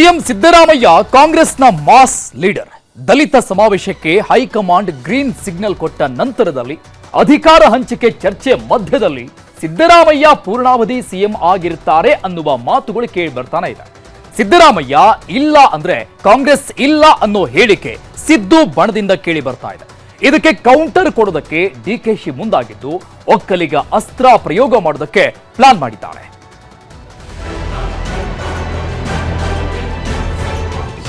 CM Siddaramaiah ಕಾಂಗ್ರೆಸ್ನ mass leader. ದಲಿತ ಸಮಾವೇಶಕ್ಕೆ high command green signal ಕೊಟ್ಟ ನಂತರದಲ್ಲಿ ಅಧಿಕಾರ ಹಂಚಿಕೆ ಚರ್ಚೆ ಮಧ್ಯದಲ್ಲಿ ಸಿದ್ದರಾಮಯ್ಯ ಪೂರ್ಣಾವಧಿ ಸಿಎಂ ಆಗಿರ್ತಾರೆ ಅನ್ನುವ ಮಾತುಗಳು ಕೇಳಿ ಬರ್ತಾನೆ ಇದೆ. ಸಿದ್ದರಾಮಯ್ಯ ಇಲ್ಲ ಅಂದ್ರೆ ಕಾಂಗ್ರೆಸ್ ಇಲ್ಲ ಅನ್ನೋ ಹೇಳಿಕೆ ಸಿದ್ದು ಬಣದಿಂದ ಕೇಳಿ ಬರ್ತಾ ಇದೆ. ಇದಕ್ಕೆ ಕೌಂಟರ್ ಕೊಡೋದಕ್ಕೆ ಡಿಕೆಶಿ ಮುಂದಾಗಿದ್ದು ಒಕ್ಕಲಿಗ ಅಸ್ತ್ರ ಪ್ರಯೋಗ ಮಾಡೋದಕ್ಕೆ ಪ್ಲಾನ್ ಮಾಡಿದ್ದಾರೆ.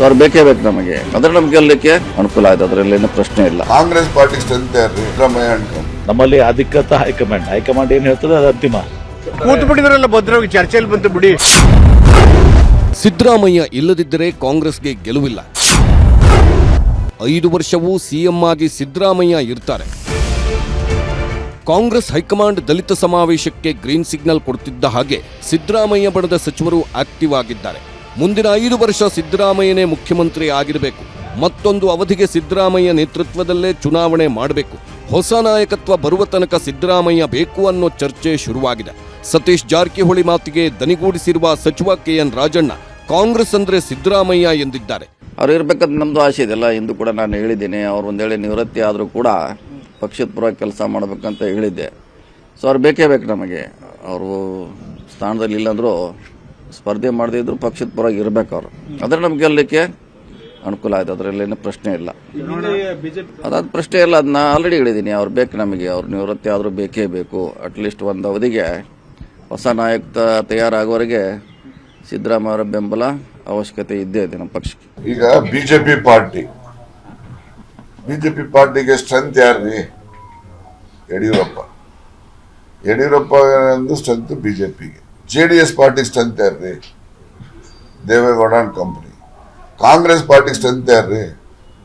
ಅವ್ರು ಬೇಕೇ ಬೇಕು ನಮಗೆ. ಅದ್ರ ನಮ್ಗೆ ಗೆಲ್ಲಕ್ಕೆ ಅನುಕೂಲ ಆಯ್ತು. ಅದರಲ್ಲಿ ಏನು ಪ್ರಶ್ನೆ ಇಲ್ಲ. ಕಾಂಗ್ರೆಸ್ ಪಾರ್ಟಿ ಸ್ಟ್ರೆಂತ್ ಯಾರ್ರಿ? ಸಿದ್ದರಾಮಯ್ಯ ಅನ್ಕೊಂಡು ನಮ್ಮಲ್ಲಿ ಅಧಿಕೃತ ಹೈಕಮಾಂಡ್. ಹೈಕಮಾಂಡ್ ಏನು ಹೇಳ್ತದೆ ಅದು ಅಂತಿಮ. ಕೂತು ಬಿಟ್ಟಿದ್ರಲ್ಲ ಭದ್ರವಾಗಿ ಚರ್ಚೆಯಲ್ಲಿ ಬಂತು ಬಿಡಿ. ಸಿದ್ದರಾಮಯ್ಯ ಇಲ್ಲದಿದ್ದರೆ ಕಾಂಗ್ರೆಸ್ಗೆ ಗೆಲುವಿಲ್ಲ. ಐದು ವರ್ಷವೂ ಸಿಎಂ ಆಗಿ ಸಿದ್ದರಾಮಯ್ಯ ಇರ್ತಾರೆ. ಕಾಂಗ್ರೆಸ್ ಹೈಕಮಾಂಡ್ ದಲಿತ ಸಮಾವೇಶಕ್ಕೆ ಗ್ರೀನ್ ಸಿಗ್ನಲ್ ಕೊಡ್ತಿದ್ದ ಹಾಗೆ ಸಿದ್ದರಾಮಯ್ಯ ಬಣದ ಸಚಿವರು ಆಕ್ಟಿವ್ ಆಗಿದ್ದಾರೆ. ಮುಂದಿನ ಐದು ವರ್ಷ ಸಿದ್ದರಾಮಯ್ಯನೇ ಮುಖ್ಯಮಂತ್ರಿ ಆಗಿರಬೇಕು. ಮತ್ತೊಂದು ಅವಧಿಗೆ ಸಿದ್ದರಾಮಯ್ಯ ನೇತೃತ್ವದಲ್ಲೇ ಚುನಾವಣೆ ಮಾಡಬೇಕು. ಹೊಸ ನಾಯಕತ್ವ ಬರುವ ತನಕ ಸಿದ್ದರಾಮಯ್ಯ ಬೇಕು ಅನ್ನೋ ಚರ್ಚೆ ಶುರುವಾಗಿದೆ. ಸತೀಶ್ ಜಾರಕಿಹೊಳಿ ಮಾತಿಗೆ ದನಿಗೂಡಿಸಿರುವ ಸಚಿವ ಕೆ ಎನ್ ರಾಜಣ್ಣ ಕಾಂಗ್ರೆಸ್ ಅಂದ್ರೆ ಸಿದ್ದರಾಮಯ್ಯ ಎಂದಿದ್ದಾರೆ. ಅವ್ರು ಇರ್ಬೇಕಂತ ನಮ್ಮದು ಆಸೆ ಇದೆಲ್ಲ ಎಂದು ಕೂಡ ನಾನು ಹೇಳಿದ್ದೀನಿ. ಅವ್ರು ಒಂದು ವೇಳೆ ನಿವೃತ್ತಿ ಆದರೂ ಕೂಡ ಪಕ್ಷದ ಪುರ ಕೆಲಸ ಮಾಡಬೇಕಂತ ಹೇಳಿದ್ದೆ. ಸೊ ಅವ್ರು ಬೇಕೇ ಬೇಕು ನಮಗೆ. ಅವರು ಸ್ಥಾನದಲ್ಲಿ ಇಲ್ಲಾಂದ್ರೂ ಸ್ಪರ್ಧೆ ಮಾಡದೇ ಇದ್ರು ಪಕ್ಷದ ಪರವಾಗಿ ಇರಬೇಕು ಅವರು. ನಮ್ಗೆ ಗೆಲ್ಲಕ್ಕೆ ಅನುಕೂಲ ಆಯ್ತು. ಅದರಲ್ಲಿ ಏನು ಪ್ರಶ್ನೆ ಇಲ್ಲ. ಅದಾದ ಪ್ರಶ್ನೆ ಇಲ್ಲ. ಅದನ್ನ ಆಲ್ರೆಡಿ ಹೇಳಿದ್ದೀನಿ ಅವ್ರು ಬೇಕು ನಮಗೆ. ಅವ್ರ ನಿವೃತ್ತಿ ಆದರೂ ಬೇಕೇ ಬೇಕು. ಅಟ್ಲೀಸ್ಟ್ ಒಂದು ಅವಧಿಗೆ ಹೊಸ ನಾಯಕ ತಯಾರಾಗೋರಿಗೆ ಸಿದ್ದರಾಮಯ್ಯ ಬೆಂಬಲ ಅವಶ್ಯಕತೆ ಇದ್ದೇ ಇದೆ ನಮ್ಮ ಪಕ್ಷಕ್ಕೆ. ಈಗ ಬಿಜೆಪಿ ಪಾರ್ಟಿ ಬಿಜೆಪಿ ಪಾರ್ಟಿಗೆ ಸ್ಟ್ರೆಂತ್ ಯಾರ್ರಿ? ಯಡಿಯೂರಪ್ಪ. ಯಡಿಯೂರಪ್ಪ ಸ್ಟ್ರೆಂತ್ ಬಿಜೆಪಿಗೆ J D S party strength ಯಾರ್ರಿ Deve Gowda and company Congress party strength ಯಾರ್ರಿ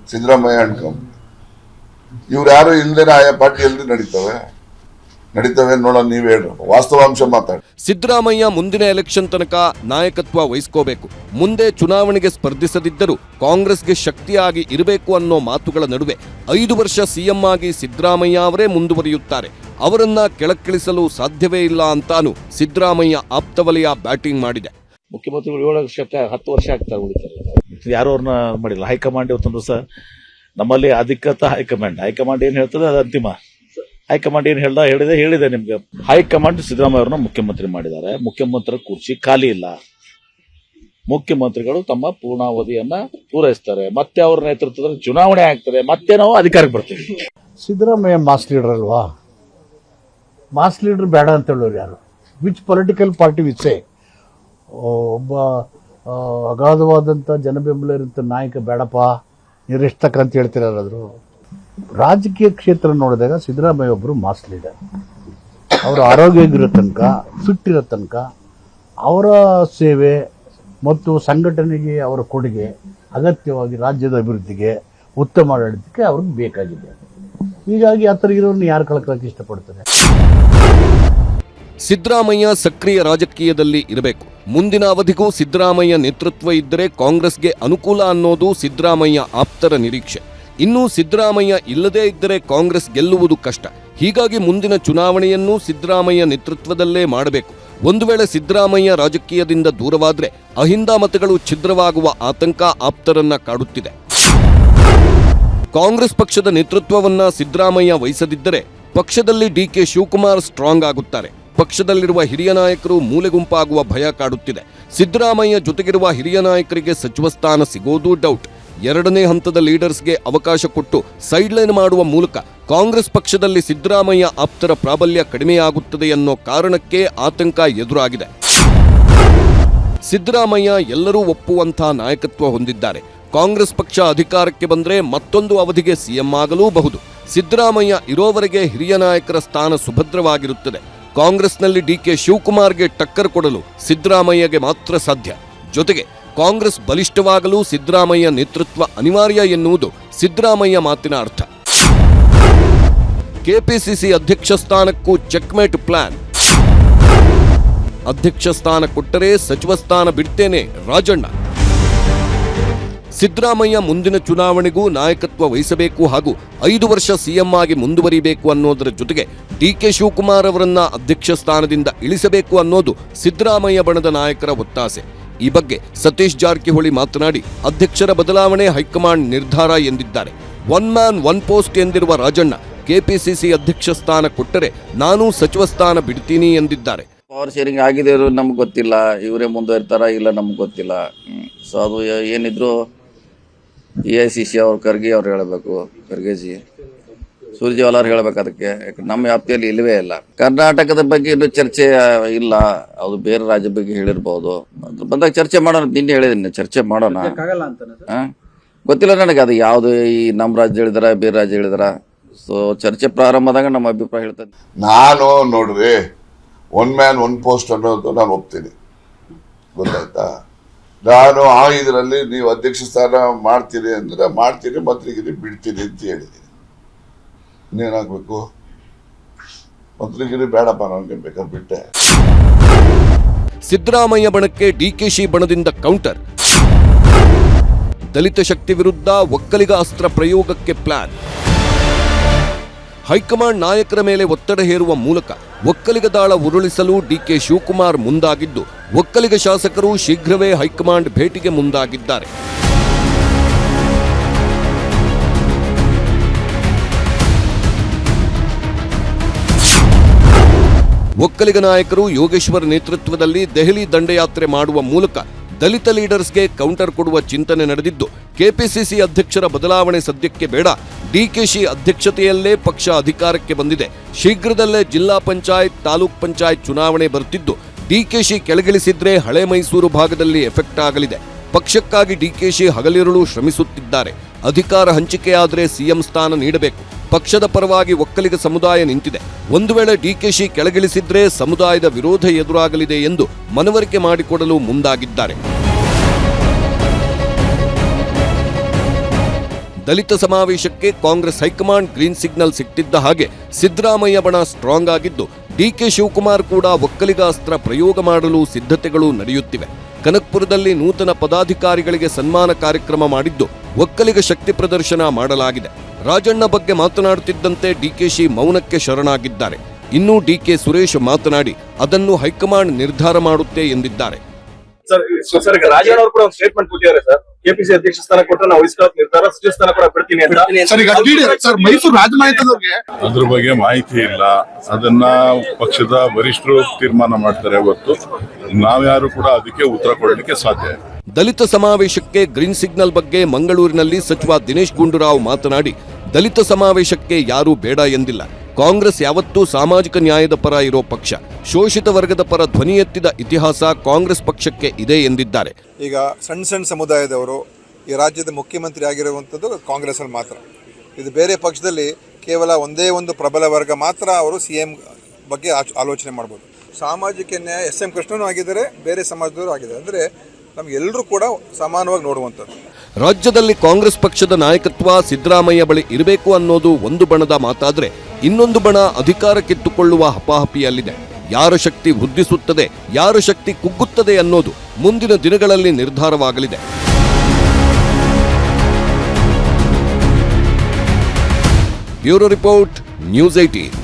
ಸಿದ್ದರಾಮಯ್ಯ ಅಂಡ್ ಕಂಪನಿ ಇವ್ರು ಯಾರು ಇಲ್ದೇನೆ ಆಯಾ ಪಾರ್ಟಿ ಎಲ್ರಿ ನಡೀತವೆ ನಡೀತವೆ ನೋಡೋಣ ನೀವ್ ವಾಸ್ತವಾಂಶ ಮಾತಾಡಿ. ಸಿದ್ದರಾಮಯ್ಯ ಮುಂದಿನ ಎಲೆಕ್ಷನ್ ತನಕ ನಾಯಕತ್ವ ವಹಿಸ್ಕೋಬೇಕು. ಮುಂದೆ ಚುನಾವಣೆಗೆ ಸ್ಪರ್ಧಿಸದಿದ್ದರೂ ಕಾಂಗ್ರೆಸ್ಗೆ ಶಕ್ತಿಯಾಗಿ ಇರಬೇಕು ಅನ್ನೋ ಮಾತುಗಳ ನಡುವೆ ಐದು ವರ್ಷ ಸಿಎಂ ಆಗಿ ಸಿದ್ದರಾಮಯ್ಯ ಅವರೇ ಮುಂದುವರಿಯುತ್ತಾರೆ. ಅವರನ್ನ ಕೆಳಕ್ಕಿಳಿಸಲು ಸಾಧ್ಯವೇ ಇಲ್ಲ ಅಂತಾನು ಸಿದ್ದರಾಮಯ್ಯ ಆಪ್ತವಲಯ ಬ್ಯಾಟಿಂಗ್ ಮಾಡಿದೆ. ಮುಖ್ಯಮಂತ್ರಿಗಳು ಏಳು ವರ್ಷ ಹತ್ತು ವರ್ಷ ಆಗ್ತಾರೆ ಉಳಿತಾರೆ. ಯಾರು ಅವ್ರನ್ನ ಮಾಡಿಲ್ಲ? ಹೈಕಮಾಂಡ್ ಇವತ್ತೊಂದು ಸಹ ನಮ್ಮಲ್ಲಿ ಅಧಿಕೃತ ಹೈಕಮಾಂಡ್. ಹೈಕಮಾಂಡ್ ಏನು ಹೇಳ್ತದೆ ಅದು ಅಂತಿಮ. ಹೈಕಮಾಂಡ್ ಏನು ಹೇಳ್ದ? ಹೇಳಿದೆ ಹೇಳಿದೆ ನಿಮ್ಗೆ. ಹೈಕಮಾಂಡ್ ಸಿದ್ದರಾಮಯ್ಯ ಅವರನ್ನ ಮುಖ್ಯಮಂತ್ರಿ ಮಾಡಿದ್ದಾರೆ. ಮುಖ್ಯಮಂತ್ರಿ ಕುರ್ಚಿ ಖಾಲಿ ಇಲ್ಲ. ಮುಖ್ಯಮಂತ್ರಿಗಳು ತಮ್ಮ ಪೂರ್ಣಾವಧಿಯನ್ನ ಪೂರೈಸ್ತಾರೆ. ಮತ್ತೆ ಅವ್ರ ನೇತೃತ್ವದಲ್ಲಿ ಚುನಾವಣೆ ಆಗ್ತದೆ. ಮತ್ತೆ ನಾವು ಅಧಿಕಾರಕ್ಕೆ ಬರ್ತೀವಿ. ಸಿದ್ದರಾಮಯ್ಯ ಮಾಸ್ ಲೀಡರ್ ಅಲ್ವಾ? ಮಾಸ್ ಲೀಡರ್ ಬೇಡ ಅಂತ ಹೇಳೋರು ಯಾರು? ವಿಚ್ ಪೊಲಿಟಿಕಲ್ ಪಾರ್ಟಿ ವಿಚ್ ಒಬ್ಬ ಅಗಾಧವಾದಂಥ ಜನಬೆಂಬಲ ಇರುವಂಥ ನಾಯಕ ಬೇಡಪ್ಪ ನಿರೀಕ್ಷಕ ಅಂತ ಹೇಳ್ತಿರೋರಾದ್ರು. ರಾಜಕೀಯ ಕ್ಷೇತ್ರ ನೋಡಿದಾಗ ಸಿದ್ದರಾಮಯ್ಯ ಒಬ್ಬರು ಮಾಸ್ ಲೀಡರ್. ಅವರು ಆರೋಗ್ಯವಾಗಿರೋ ತನಕ ಫಿಟ್ ಇರೋ ತನಕ, ಅವರ ಸೇವೆ ಮತ್ತು ಸಂಘಟನೆಗೆ, ಅವರ ಕೊಡುಗೆ ಅಗತ್ಯವಾಗಿ ರಾಜ್ಯದ ಅಭಿವೃದ್ಧಿಗೆ, ಉತ್ತಮ ಆಡಳಿತಕ್ಕೆ ಅವ್ರಿಗೆ ಬೇಕಾಗಿದೆ. ಹೀಗಾಗಿ ಆ ಥರ ಇರೋರನ್ನ ಯಾರು ಕಳ್ಕೊಳ್ಳೋಕೆ ಇಷ್ಟಪಡ್ತಾರೆ? ಸಿದ್ದರಾಮಯ್ಯ ಸಕ್ರಿಯ ರಾಜಕೀಯದಲ್ಲಿ ಇರಬೇಕು. ಮುಂದಿನ ಅವಧಿಗೂ ಸಿದ್ದರಾಮಯ್ಯ ನೇತೃತ್ವ ಇದ್ದರೆ ಕಾಂಗ್ರೆಸ್ಗೆ ಅನುಕೂಲ ಅನ್ನೋದು ಸಿದ್ದರಾಮಯ್ಯ ಆಪ್ತರ ನಿರೀಕ್ಷೆ. ಇನ್ನು ಸಿದ್ದರಾಮಯ್ಯ ಇಲ್ಲದೇ ಇದ್ದರೆ ಕಾಂಗ್ರೆಸ್ ಗೆಲ್ಲುವುದು ಕಷ್ಟ. ಹೀಗಾಗಿ ಮುಂದಿನ ಚುನಾವಣೆಯನ್ನು ಸಿದ್ದರಾಮಯ್ಯ ನೇತೃತ್ವದಲ್ಲೇ ಮಾಡಬೇಕು. ಒಂದು ವೇಳೆ ಸಿದ್ದರಾಮಯ್ಯ ರಾಜಕೀಯದಿಂದ ದೂರವಾದರೆ ಅಹಿಂದ ಮತಗಳು ಛಿದ್ರವಾಗುವ ಆತಂಕ ಆಪ್ತರನ್ನ ಕಾಡುತ್ತಿದೆ. ಕಾಂಗ್ರೆಸ್ ಪಕ್ಷದ ನೇತೃತ್ವವನ್ನ ಸಿದ್ದರಾಮಯ್ಯ ವಹಿಸದಿದ್ದರೆ ಪಕ್ಷದಲ್ಲಿ ಡಿಕೆ ಶಿವಕುಮಾರ್ ಸ್ಟ್ರಾಂಗ್ ಆಗುತ್ತಾರೆ. ಪಕ್ಷದಲ್ಲಿರುವ ಹಿರಿಯ ನಾಯಕರು ಮೂಲೆಗುಂಪಾಗುವ ಭಯ ಕಾಡುತ್ತಿದೆ. ಸಿದ್ದರಾಮಯ್ಯ ಜೊತೆಗಿರುವ ಹಿರಿಯ ನಾಯಕರಿಗೆ ಸಚಿವ ಸ್ಥಾನ ಸಿಗೋದು ಡೌಟ್ ಎರಡನೇ ಹಂತದ ಲೀಡರ್ಸ್ಗೆ ಅವಕಾಶ ಕೊಟ್ಟು ಸೈಡ್ಲೈನ್ ಮಾಡುವ ಮೂಲಕ ಕಾಂಗ್ರೆಸ್ ಪಕ್ಷದಲ್ಲಿ ಸಿದ್ದರಾಮಯ್ಯ ಆಪ್ತರ ಪ್ರಾಬಲ್ಯ ಕಡಿಮೆಯಾಗುತ್ತದೆ ಅನ್ನೋ ಕಾರಣಕ್ಕೆ ಆತಂಕ ಎದುರಾಗಿದೆ. ಸಿದ್ದರಾಮಯ್ಯ ಎಲ್ಲರೂ ಒಪ್ಪುವಂತಹ ನಾಯಕತ್ವ ಹೊಂದಿದ್ದಾರೆ. ಕಾಂಗ್ರೆಸ್ ಪಕ್ಷ ಅಧಿಕಾರಕ್ಕೆ ಬಂದರೆ ಮತ್ತೊಂದು ಅವಧಿಗೆ ಸಿಎಂ ಆಗಲೂಬಹುದು. ಸಿದ್ದರಾಮಯ್ಯ ಇರೋವರೆಗೆ ಹಿರಿಯ ನಾಯಕರ ಸ್ಥಾನ ಸುಭದ್ರವಾಗಿರುತ್ತದೆ. ಕಾಂಗ್ರೆಸ್ನಲ್ಲಿ ಡಿಕೆ ಶಿವಕುಮಾರ್ಗೆ ಟಕ್ಕರ್ ಕೊಡಲು ಸಿದ್ದರಾಮಯ್ಯಗೆ ಮಾತ್ರ ಸಾಧ್ಯ. ಜೊತೆಗೆ ಕಾಂಗ್ರೆಸ್ ಬಲಿಷ್ಠವಾಗಲು ಸಿದ್ದರಾಮಯ್ಯ ನೇತೃತ್ವ ಅನಿವಾರ್ಯ ಎನ್ನುವುದು ಸಿದ್ದರಾಮಯ್ಯ ಮಾತಿನ ಅರ್ಥ. ಕೆಪಿಸಿಸಿ ಅಧ್ಯಕ್ಷ ಸ್ಥಾನಕ್ಕೂ ಚೆಕ್ಮೇಟ್ ಪ್ಲಾನ್. ಅಧ್ಯಕ್ಷ ಸ್ಥಾನ ಕೊಟ್ಟರೆ ಸಚಿವ ಸ್ಥಾನ ಬಿಡ್ತೇನೆ ರಾಜಣ್ಣ. ಸಿದ್ದರಾಮಯ್ಯ ಮುಂದಿನ ಚುನಾವಣೆಗೂ ನಾಯಕತ್ವ ವಹಿಸಬೇಕು ಹಾಗೂ ಐದು ವರ್ಷ ಸಿಎಂ ಆಗಿ ಮುಂದುವರಿಬೇಕು ಅನ್ನೋದರ ಜೊತೆಗೆ ಡಿಕೆ ಶಿವಕುಮಾರ್ ಅವರನ್ನ ಅಧ್ಯಕ್ಷ ಸ್ಥಾನದಿಂದ ಇಳಿಸಬೇಕು ಅನ್ನೋದು ಸಿದ್ದರಾಮಯ್ಯ ಬಣದ ನಾಯಕರ ಒತ್ತಾಸೆ. ಈ ಬಗ್ಗೆ ಸತೀಶ್ ಜಾರಕಿಹೊಳಿ ಮಾತನಾಡಿ, ಅಧ್ಯಕ್ಷರ ಬದಲಾವಣೆ ಹೈಕಮಾಂಡ್ ನಿರ್ಧಾರ ಎಂದಿದ್ದಾರೆ. ಒನ್ ಮ್ಯಾನ್, ಒನ್ ಪೋಸ್ಟ್ ಎಂದಿರುವ ರಾಜಣ್ಣ, ಕೆಪಿಸಿಸಿ ಅಧ್ಯಕ್ಷ ಸ್ಥಾನ ಕೊಟ್ಟರೆ ನಾನು ಸಚಿವ ಸ್ಥಾನ ಬಿಡ್ತೀನಿ ಎಂದಿದ್ದಾರೆ. ಪವರ್ ಶೇರಿಂಗ್ ಆಗಿದೆ ನಮ್ಗೆ ಗೊತ್ತಿಲ್ಲ, ಇವರೇ ಮುಂದುವರಿತಾರ ಇಲ್ಲ ನಮ್ಗೆ ಗೊತ್ತಿಲ್ಲ. ಸೊ ಅದು ಏನಿದ್ರು ಎ ಐ ಸಿ ಸಿ ಅವ್ರು ಖರ್ಗೆ ಅವ್ರು ಹೇಳಬೇಕು, ಖರ್ಗೆಜಿ. ಸುರ್ಜೇವಾಲ ಅವ್ರು ಹೇಳ್ಬೇಕು ಅದಕ್ಕೆ. ನಮ್ಮ ವ್ಯಾಪ್ತಿಯಲ್ಲಿ ಇಲ್ಲವೇ ಇಲ್ಲ. ಕರ್ನಾಟಕದ ಬಗ್ಗೆ ಇನ್ನು ಚರ್ಚೆ ಇಲ್ಲ. ಅದು ಬೇರೆ ರಾಜ್ಯ ಬಗ್ಗೆ ಹೇಳಿರ್ಬೋದು. ಬಂದಾಗ ಚರ್ಚೆ ಮಾಡೋಣ. ನಿನ್ನೆ ಹೇಳಿದ್ದೀನಿ ಚರ್ಚೆ ಮಾಡೋಣ? ಗೊತ್ತಿಲ್ಲ ನನಗೆ ಅದು ಯಾವುದು ಈ ನಮ್ಮ ರಾಜ್ಯ ಹೇಳಿದಾರ ಬೇರೆ ರಾಜ್ಯ ಹೇಳಿದಾರ? ಸೊ ಚರ್ಚೆ ಪ್ರಾರಂಭದಾಗ ನಮ್ಮ ಅಭಿಪ್ರಾಯ ಹೇಳ್ತದೆ ನಾನು ನೋಡ್ರಿ ಒನ್ ಮ್ಯಾನ್ ಒನ್ ಪೋಸ್ಟ್ ಅನ್ನೋದು ನಾನು ಒಪ್ತೀನಿ. ಗೊತ್ತಾಯ್ತಾ? ನಾನು ಆ ಇದರಲ್ಲಿ ನೀವು ಅಧ್ಯಕ್ಷ ಸ್ಥಾನ ಮಾಡ್ತೀರಿ ಅಂದ್ರೆ ಮಾಡ್ತೀನಿ ಮಂತ್ರಿಗಿರಿ ಬಿಡ್ತೀನಿ ಅಂತ ಹೇಳಿದ್ದೀನಿ. ಇನ್ನೇನಾಗಬೇಕು? ಮಂತ್ರಿಗಿರಿ ಬೇಡಪ್ಪ ನನಗೆ ಬೇಕಾದ್ರೆ ಬಿಟ್ಟೆ. ಸಿದ್ದರಾಮಯ್ಯ ಬಣಕ್ಕೆ ಡಿಕೆಶಿ ಬಣದಿಂದ ಕೌಂಟರ್. ದಲಿತ ಶಕ್ತಿ ವಿರುದ್ಧ ಒಕ್ಕಲಿಗ ಅಸ್ತ್ರ ಪ್ರಯೋಗಕ್ಕೆ ಪ್ಲಾನ್. ಹೈಕಮಾಂಡ್ ನಾಯಕರ ಮೇಲೆ ಒತ್ತಡ ಹೇರುವ ಮೂಲಕ ಒಕ್ಕಲಿಗ ದಾಳ ಉರುಳಿಸಲು ಡಿಕೆ ಶಿವಕುಮಾರ್ ಮುಂದಾಗಿದ್ದು, ಒಕ್ಕಲಿಗ ಶಾಸಕರು ಶೀಘ್ರವೇ ಹೈಕಮಾಂಡ್ ಭೇಟಿಗೆ ಮುಂದಾಗಿದ್ದಾರೆ. ಒಕ್ಕಲಿಗ ನಾಯಕರು ಯೋಗೇಶ್ವರ್ ನೇತೃತ್ವದಲ್ಲಿ ದೆಹಲಿ ದಂಡಯಾತ್ರೆ ಮಾಡುವ ಮೂಲಕ ದಲಿತ ಲೀಡರ್ಸ್ಗೆ ಕೌಂಟರ್ ಕೊಡುವ ಚಿಂತನೆ ನಡೆದಿದ್ದು, ಕೆಪಿಸಿಸಿ ಅಧ್ಯಕ್ಷರ ಬದಲಾವಣೆ ಸದ್ಯಕ್ಕೆ ಬೇಡ, ಡಿಕೆಶಿ ಅಧ್ಯಕ್ಷತೆಯಲ್ಲೇ ಪಕ್ಷ ಅಧಿಕಾರಕ್ಕೆ ಬಂದಿದೆ. ಶೀಘ್ರದಲ್ಲೇ ಜಿಲ್ಲಾ ಪಂಚಾಯತ್, ತಾಲೂಕ್ ಪಂಚಾಯತ್ ಚುನಾವಣೆ ಬರುತ್ತಿದ್ದು ಡಿಕೆಶಿ ಕೆಳಗಿಳಿಸಿದ್ರೆ ಹಳೆ ಮೈಸೂರು ಭಾಗದಲ್ಲಿ ಎಫೆಕ್ಟ್ ಆಗಲಿದೆ. ಪಕ್ಷಕ್ಕಾಗಿ ಡಿಕೆಶಿ ಹಗಲಿರುಳು ಶ್ರಮಿಸುತ್ತಿದ್ದಾರೆ. ಅಧಿಕಾರ ಹಂಚಿಕೆಯಾದರೆ ಸಿಎಂ ಸ್ಥಾನ ನೀಡಬೇಕು. ಪಕ್ಷದ ಪರವಾಗಿ ಒಕ್ಕಲಿಗ ಸಮುದಾಯ ನಿಂತಿದೆ. ಒಂದು ವೇಳೆ ಡಿಕೆಶಿ ಕೆಳಗಿಳಿಸಿದ್ರೆ ಸಮುದಾಯದ ವಿರೋಧ ಎದುರಾಗಲಿದೆ ಎಂದು ಮನವರಿಕೆ ಮಾಡಿಕೊಡಲು ಮುಂದಾಗಿದ್ದಾರೆ. ದಲಿತ ಸಮಾವೇಶಕ್ಕೆ Congress high command green signal ಸಿಕ್ಕಿದ್ದ ಹಾಗೆ ಸಿದ್ದರಾಮಯ್ಯ ಬಣ ಸ್ಟ್ರಾಂಗ್ ಆಗಿದ್ದು ಡಿಕೆ ಶಿವಕುಮಾರ್ ಕೂಡ ಒಕ್ಕಲಿಗ ಅಸ್ತ್ರ ಪ್ರಯೋಗ ಮಾಡಲು ಸಿದ್ಧತೆಗಳು ನಡೆಯುತ್ತಿವೆ. ಕನಕ್ಪುರದಲ್ಲಿ ನೂತನ ಪದಾಧಿಕಾರಿಗಳಿಗೆ ಸನ್ಮಾನ ಕಾರ್ಯಕ್ರಮ ಮಾಡಿದ್ದು, ಒಕ್ಕಲಿಗ ಶಕ್ತಿ ಪ್ರದರ್ಶನ ಮಾಡಲಾಗಿದೆ. ರಾಜಣ್ಣ ಬಗ್ಗೆ ಮಾತನಾಡುತ್ತಿದ್ದಂತೆ ಡಿಕೆಶಿ ಮೌನಕ್ಕೆ ಶರಣಾಗಿದ್ದಾರೆ. ಇನ್ನು ಡಿಕೆ ಸುರೇಶ್ ಮಾತನಾಡಿ ಅದನ್ನು ಹೈಕಮಾಂಡ್ ನಿರ್ಧಾರ ಮಾಡುತ್ತೆ ಎಂದಿದ್ದಾರೆ. ಸರ್ ಸರ್ ರಾಜಣ್ಣ ಅವರು ಕೂಡ ಒಂದು ಸ್ಟೇಟ್ಮೆಂಟ್ ಕೊಟ್ಟಿದ್ದಾರೆ ಸರ್. ಕೆಪಿಸಿ ಅಧ್ಯಕ್ಷ ಸ್ಥಾನ ಕೊಟ್ಟರೆ ನಾವು ವಹಿಸ್ಕೊಳ್ಳೋಕೆ ನಿರ್ಧಾರ ಸಚಿವ ಸ್ಥಾನ ಕೂಡ ಬಿಡ್ತೀನಿ ಅಂತ. ಸರ್ ಈಗ ಸರ್ ಮೈಸೂರು ರಾಜಮನೆತನದವ್ರಿಗೆ ಅದ್ರ ಬಗ್ಗೆ ಮಾಹಿತಿ ಇಲ್ಲ. ಅದನ್ನ ಪಕ್ಷದ ವರಿಷ್ಠರು ತೀರ್ಮಾನ ಮಾಡ್ತಾರೆ ಹೊತ್ತು ನಾವ್ಯಾರು ಕೂಡ ಅದಕ್ಕೆ ಉತ್ತರ ಕೊಡಲಿಕ್ಕೆ ಸಾಧ್ಯ ಇಲ್ಲ. ದಲಿತ ಸಮಾವೇಶಕ್ಕೆ ಗ್ರೀನ್ ಸಿಗ್ನಲ್ ಬಗ್ಗೆ ಮಂಗಳೂರಿನಲ್ಲಿ ಸಚಿವ ದಿನೇಶ್ ಗುಂಡೂರಾವ್ ಮಾತನಾಡಿ ದಲಿತ ಸಮಾವೇಶಕ್ಕೆ ಯಾರೂ ಬೇಡ ಎಂದಿಲ್ಲ. ಕಾಂಗ್ರೆಸ್ ಯಾವತ್ತೂ ಸಾಮಾಜಿಕ ನ್ಯಾಯದ ಪರ ಇರೋ ಪಕ್ಷ. ಶೋಷಿತ ವರ್ಗದ ಪರ ಧ್ವನಿ ಎತ್ತಿದ ಇತಿಹಾಸ ಕಾಂಗ್ರೆಸ್ ಪಕ್ಷಕ್ಕೆ ಇದೆ ಎಂದಿದ್ದಾರೆ. ಈಗ ಸಣ್ಣ ಸಣ್ಣ ಸಮುದಾಯದವರು ಈ ರಾಜ್ಯದ ಮುಖ್ಯಮಂತ್ರಿ ಆಗಿರುವಂಥದ್ದು ಕಾಂಗ್ರೆಸ್ ಅಲ್ಲಿ ಮಾತ್ರ. ಇದು ಬೇರೆ ಪಕ್ಷದಲ್ಲಿ ಕೇವಲ ಒಂದೇ ಒಂದು ಪ್ರಬಲ ವರ್ಗ ಮಾತ್ರ ಅವರು ಸಿ ಎಂ ಬಗ್ಗೆ ಆಲೋಚನೆ ಮಾಡ್ಬೋದು. ಸಾಮಾಜಿಕ ನ್ಯಾಯ ಎಸ್ ಎಂ ಕೃಷ್ಣನೂ ಆಗಿದ್ದಾರೆ, ಬೇರೆ ಸಮಾಜದವರು ಆಗಿದ್ದಾರೆ. ಅಂದರೆ ನಮಗೆಲ್ಲರೂ ಕೂಡ ಸಮಾನವಾಗಿ ನೋಡುವಂಥದ್ದು. ರಾಜ್ಯದಲ್ಲಿ ಕಾಂಗ್ರೆಸ್ ಪಕ್ಷದ ನಾಯಕತ್ವ ಸಿದ್ದರಾಮಯ್ಯ ಬಳಿ ಇರಬೇಕು ಅನ್ನೋದು ಒಂದು ಬಣದ ಮಾತಾದರೆ ಇನ್ನೊಂದು ಬಣ ಅಧಿಕಾರ ಕಿತ್ತುಕೊಳ್ಳುವ ಹಪಾಹಪಿಯಲ್ಲಿದೆ. ಯಾರ ಶಕ್ತಿ ವೃದ್ಧಿಸುತ್ತದೆ, ಯಾರ ಶಕ್ತಿ ಕುಗ್ಗುತ್ತದೆ ಅನ್ನೋದು ಮುಂದಿನ ದಿನಗಳಲ್ಲಿ ನಿರ್ಧಾರವಾಗಲಿದೆ. Bureau report, news eighteen